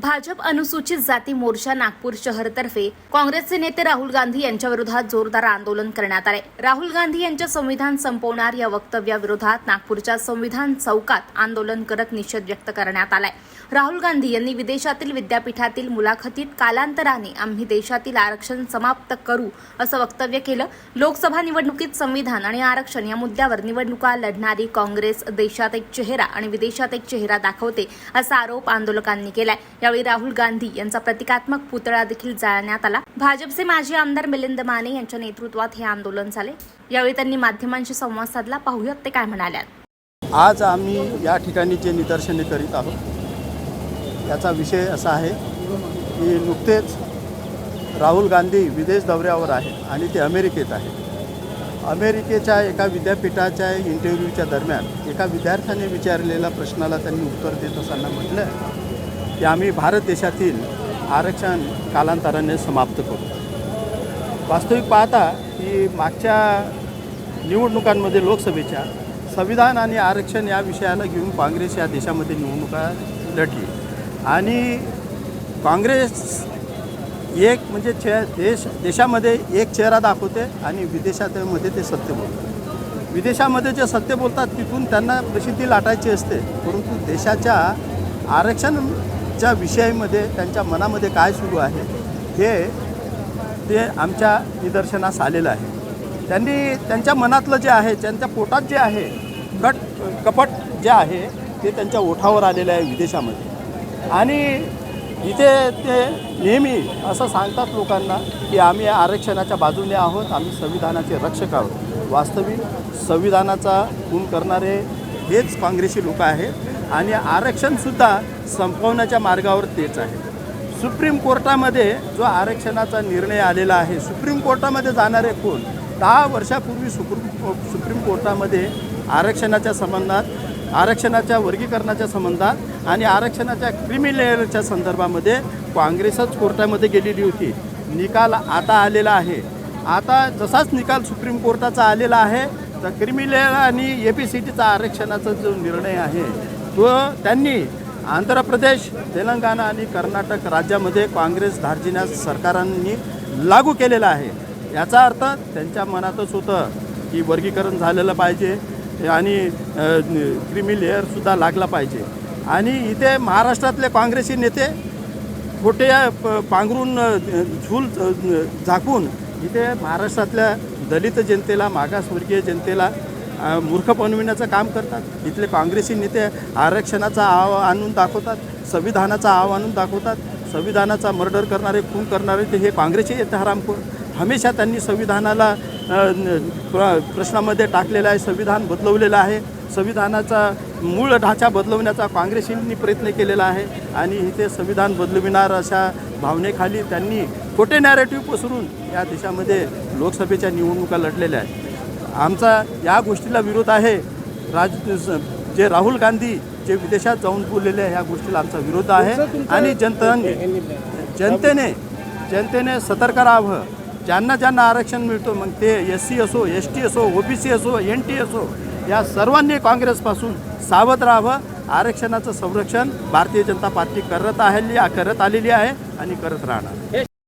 भाजप अनुसूचित जाती मोर्चा नागपूर शहरतर्फे. काँग्रेसचे नेते राहुल गांधी यांच्या विरोधात जोरदार आंदोलन करण्यात आले. राहुल गांधी यांच्या संविधान संपवणार या वक्तव्याविरोधात नागपूरच्या संविधान चौकात आंदोलन करत निषेध व्यक्त करण्यात आलाय. राहुल गांधी यांनी विदेशातील विद्यापीठातील मुलाखतीत कालांतराने आम्ही देशातील आरक्षण समाप्त करू असं वक्तव्य केलं. लोकसभा निवडणुकीत संविधान आणि आरक्षण या मुद्द्यावर निवडणुका लढणारी काँग्रेस देशात एक चेहरा आणि विदेशात एक चेहरा दाखवते असा आरोप आंदोलकांनी केलाय. यावेळी राहुल गांधी यांचा प्रतिकात्मक पुतळा देखील जाळण्यात आला. भाजपचे माजी आमदार मिलिंद माने यांच्या नेतृत्वात हे आंदोलन झाले. यावेळी त्यांनी माध्यमांशी संवाद साधला. पाहूयात ते काय म्हणाल्यात. आज आम्ही या ठिकाणी जे निदर्शने करीत आहोत याचा विषय असा आहे की नुकतेच राहुल गांधी विदेश दौऱ्यावर आहेत आणि ते अमेरिकेत आहेत. अमेरिकेच्या एका विद्यापीठाच्या इंटरव्ह्यूच्या दरम्यान एका विद्यार्थ्याने विचारलेल्या प्रश्नाला त्यांनी उत्तर देत असताना म्हटलं की आम्ही भारत देशातील आरक्षण कालांतराने समाप्त करू. वास्तविक पाहता की मागच्या निवडणुकांमध्ये लोकसभेच्या संविधान आणि आरक्षण या विषयाला घेऊन काँग्रेस या देशामध्ये निवडणुका लढली. आणि काँग्रेस एक म्हणजे चे देश देशामध्ये एक चेहरा दाखवते आणि विदेशामध्ये ते सत्य बोलतात. विदेशामध्ये जे सत्य बोलतात तिथून त्यांना प्रसिद्धी लाटायची असते. परंतु देशाच्या आरक्षणच्या विषयामध्ये त्यांच्या मनामध्ये काय सुरू आहे हे ते आमच्या निदर्शनास आलेलं आहे. त्यांनी त्यांच्या मनातलं जे आहे त्यांच्या पोटात जे आहे कट कपट जे आहे ते त्यांच्या ओठावर आलेलं आहे विदेशामध्ये. आणि इथे ते नेहमी असं सांगतात लोकांना की आम्ही आरक्षणाच्या बाजूने आहोत आम्ही संविधानाचे रक्षक आहोत. वास्तविक संविधानाचा खून करणारे हेच काँग्रेसी लोक आहेत आणि आरक्षणसुद्धा संपवण्याच्या मार्गावर तेच आहे. सुप्रीम कोर्टामध्ये जो आरक्षणाचा निर्णय आलेला आहे सुप्रीम कोर्टामध्ये जाणारे कोण? दहा वर्षापूर्वी सुप्रीम सुप्रीम कोर्टामध्ये आरक्षणाच्या संबंधात आरक्षणाच्या वर्गीकरणाच्या संबंधात आणि आरक्षणाच्या क्रिमी संदर्भामध्ये काँग्रेसच कोर्टामध्ये गेलेली होती. निकाल आता आलेला आहे. आता जसाच निकाल सुप्रीम कोर्टाचा आलेला आहे तर क्रिमी लेअर आणि ए पी सी टीचा आरक्षणाचा जो निर्णय आहे तो त्यांनी आंध्र प्रदेश तेलंगणा आणि कर्नाटक राज्यामध्ये काँग्रेस धार्जिन्या सरकारांनी लागू केलेला आहे. याचा अर्थ त्यांच्या मनातच होतं की वर्गीकरण झालेलं पाहिजे. आणि क्रिमी लेअरसुद्धा लागला पाहिजे. आणि इथे महाराष्ट्रातले काँग्रेसी नेते खोटे प- पांघरून झूल झाकून इथे महाराष्ट्रातल्या दलित जनतेला मागासवर्गीय जनतेला मूर्ख बनविण्याचं काम करतात. इथले काँग्रेसी नेते आरक्षणाचा आव आणून दाखवतात संविधानाचा आव आणून दाखवतात. संविधानाचा मर्डर करणारे खून करणारे ते हे काँग्रेसचे येते हरामखोर. हमेशा त्यांनी संविधानाला प्र प्रश्नामध्ये टाकलेलं आहे संविधान बदलवलेलं आहे. संविधानाचा मूळ ढाचा बदलवण्याचा काँग्रेसींनी प्रयत्न केलेला आहे आणि इथे संविधान बदलविणार अशा भावनेखाली त्यांनी खोटे नॅरेटिव्ह पसरून या देशामध्ये लोकसभेच्या निवडणुका लढलेल्या आहेत. आमचा या गोष्टीला विरोध आहे. राज जे राहुल गांधी जे विदेशात जाऊन बोललेले आहे ह्या गोष्टीला आमचा विरोध आहे. आणि जनताने जनतेने जनतेने सतर्क राहावं. ज्यांना ज्यांना आरक्षण मिळतो मग ते एस सी असो एस टी असो ओ बी सी असो एन टी असो या सर्वांनी काँग्रेसपासून सावध राहावं. आरक्षणाचं संरक्षण भारतीय जनता पार्टी करत आहे करत आलेली आहे आणि करत राहणार.